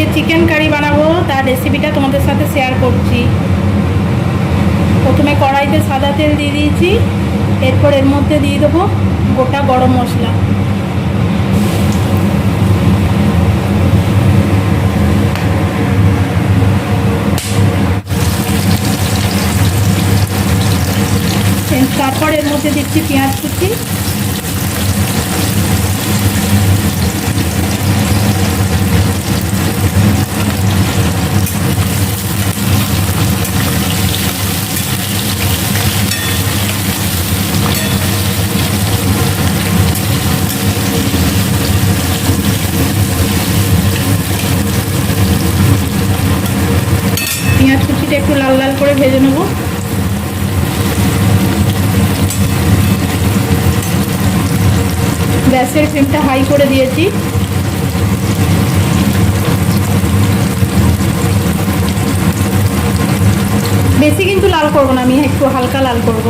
আজকে chicken curry বানাবো, তার রেসিপিটা তোমাদের সাথে শেয়ার করছি। প্রথমে কড়াইতে সাদা তেল দিয়ে দিয়েছি, এরপর এর মধ্যে দিয়ে দেবো গোটা গরম মশলা। তারপর এর মধ্যে দিচ্ছি পেঁয়াজ কুচি। পেঁয়াজ একটু লাল লাল করে ভেজে নেব। গ্যাসের ফ্লেমটা হাই করে দিয়েছি। বেশি কিন্তু লাল করব না, আমি একটু হালকা লাল করব।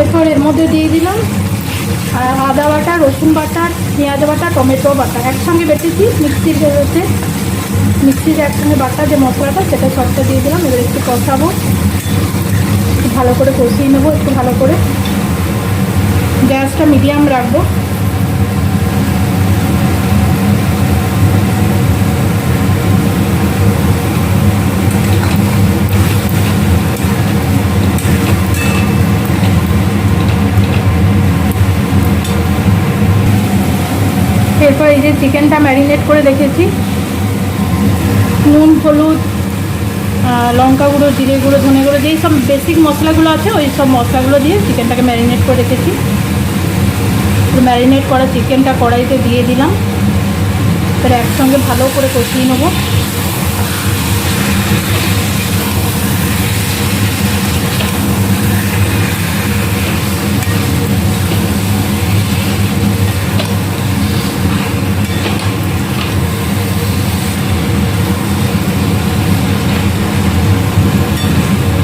এরপর এর মধ্যে দিয়ে দিলাম। আর আদা বাটা, রসুন বাটা, পেঁয়াজ বাটা, টমেটো বাটা একসঙ্গে বেটেছি। মিক্সির বেরোতে মিক্সির একসঙ্গে বাটা যে মশলাটা, সেটা সবটা দিয়ে দিলাম। এবার একটু কষাবো। ভালো করে কষিয়ে নেব, একটু ভালো করে। গ্যাসটা মিডিয়াম রাখব এরপর এই যে চিকেনটা ম্যারিনেট করে রেখেছি। নুন, হলুদ লঙ্কা গুঁড়ো, জিরে গুঁড়ো, ধনে গুঁড়ো, যেই সব বেসিক মশলাগুলো আছে, ওই সব মশলাগুলো দিয়ে চিকেনটাকে ম্যারিনেট করে রেখেছি। ম্যারিনেট করা চিকেনটা কড়াইতে দিয়ে দিলাম। তারপরে একসঙ্গে ভালো করে কষিয়ে নেব।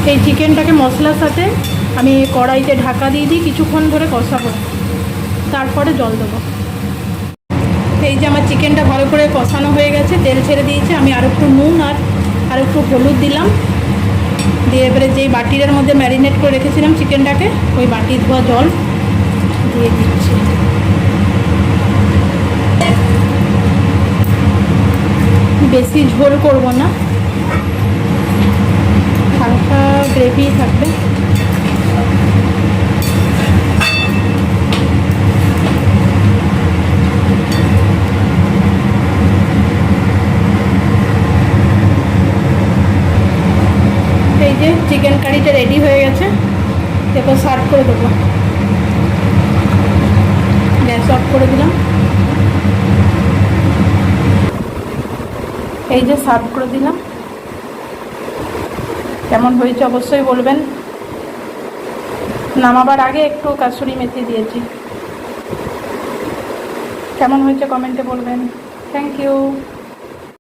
এই চিকেনটাকে মশলার সাথে আমি কড়াইতে ঢাকা দিয়ে দিই, কিছুক্ষণ ধরে কষাবো। তারপরে জল দেবো। এই যে আমার চিকেনটা ভালো করে কষানো হয়ে গেছে, তেল ছেড়ে দিয়েছে। আমি আর একটু নুন আর আর একটু হলুদ দিলাম। দিয়ে এবারে যেই বাটিটার মধ্যে ম্যারিনেট করে রেখেছিলাম চিকেনটাকে, ওই বাটি ধোয়া জল দিয়ে দিচ্ছি। বেশি ঝোল করব না হালকা গ্রেভি থাকবে এই যে চিকেন কারিটা রেডি হয়ে গেছে, এরপর সার্ভ করে দেবো। গ্যাস অফ করে দিলাম। এই যে সার্ভ করে দিলাম। কেমন হয়েছে অবশ্যই বলবেন। নামাবার আগে একটু কাসুরি মেথি দিয়েছি। কেমন হয়েছে কমেন্টে বলবেন। Thank you